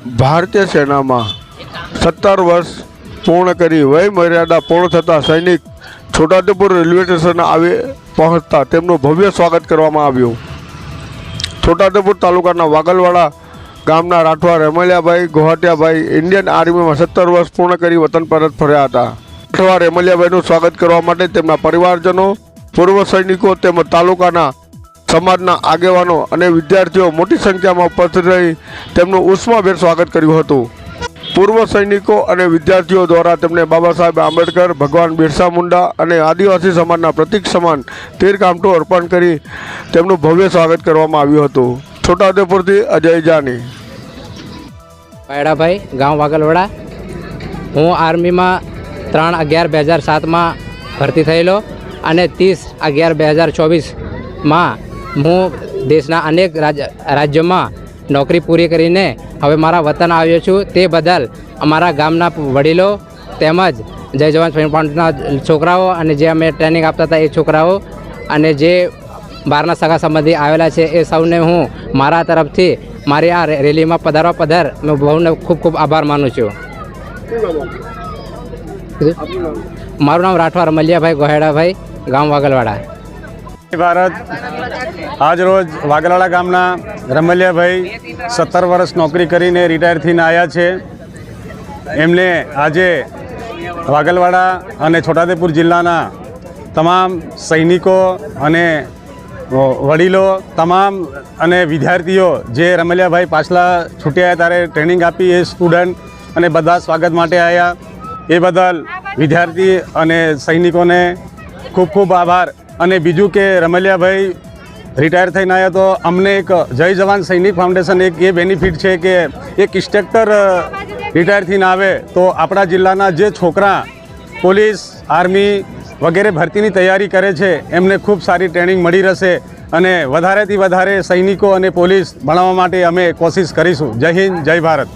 ભારતીય સેનામાં સત્તર વર્ષ પૂર્ણ કરી વય મર્યાદા પૂર્ણ થતાં સૈનિક છોટાઉદેપુર રેલવે સ્ટેશન આવી પહોંચતા તેમનું ભવ્ય સ્વાગત કરવામાં આવ્યું. છોટાઉદેપુર તાલુકાના વાગલવાડા ગામના રાઠવા રેમલિયાભાઈ ગોહાટિયાભાઈ ઇન્ડિયન આર્મીમાં સત્તર વર્ષ પૂર્ણ કરી વતન પરત ફર્યા હતા. રાઠવા રેમલિયાભાઈનું સ્વાગત કરવા માટે તેમના પરિવારજનો, પૂર્વ સૈનિકો તેમજ તાલુકાના સમાજના આગેવાનો અને વિદ્યાર્થીઓ મોટી સંખ્યામાં ઉપસ્થિત રહી તેમનું ઉષ્માભેર સ્વાગત કર્યું હતું. પૂર્વ સૈનિકો અને વિદ્યાર્થીઓ દ્વારા તેમને બાબા સાહેબ આંબેડકર, ભગવાન બિરસા મુંડા અને આદિવાસી સમાજના પ્રતિક સમાન તીરકામઠું અર્પણ કરી તેમનું ભવ્ય સ્વાગત કરવામાં આવ્યું હતું. છોટાઉદેપુરથી અજય જાની. પાયડાભાઈ ગામ વાગલવાડા. હું આર્મીમાં ત્રણ અગિયાર બે હજાર સાતમાં ભરતી થયેલો અને ત્રીસ અગિયાર બે હજાર ચોવીસમાં હું દેશના અનેક રાજ રાજ્યોમાં નોકરી પૂરી કરીને હવે મારા વતન આવ્યો છું. તે બદલ અમારા ગામના વડીલો તેમજ જય જવાન ફાઉન્ડના છોકરાઓ અને જે અમે ટ્રેનિંગ આપતા હતા એ છોકરાઓ અને જે બહારના સગા સંબંધી આવેલા છે એ સૌને હું મારા તરફથી મારી આ રેલીમાં પધારવા પધાર હું બહુને ખૂબ ખૂબ આભાર માનું છું. મારું નામ રાઠવા રમલિયાભાઈ ગોહેડાભાઈ ગામ વાગલવાડા. ભારત. આજ રોજ વાગલાડા ગામના રમલિયાભાઈ સત્તર વર્ષ નોકરી કરીને રિટાયર થઈને આવ્યા છે. એમને આજે વાગલવાડા અને છોટાદેપુર જિલ્લાના તમામ સૈનિકો અને વડીલો, તમામ અને વિદ્યાર્થીઓ જે રમલિયાભાઈ પાછલા છૂટ્યા ત્યારે ટ્રેનિંગ આપી એ સ્ટુડન્ટ અને બધા સ્વાગત માટે આવ્યા એ બદલ વિદ્યાર્થી અને સૈનિકોને ખૂબ ખૂબ આભાર. અને બીજું કે રમલિયાભાઈ રિટાયર થઈને આવ્યા તો અમને એક જય જવાન સૈનિક ફાઉન્ડેશન એક એ બેનિફિટ છે કે એક ઇન્સ્ટ્રક્ટર રિટાયર થઈને આવે તો આપણા જિલ્લાના જે છોકરા પોલીસ આર્મી વગેરે ભરતીની તૈયારી કરે છે, એમને ખૂબ સારી ટ્રેનિંગ મળી રહેશે અને વધારેથી વધારે સૈનિકો અને પોલીસ ભણાવવા માટે અમે કોશિશ કરીશું. જય હિન્દ, જય ભારત.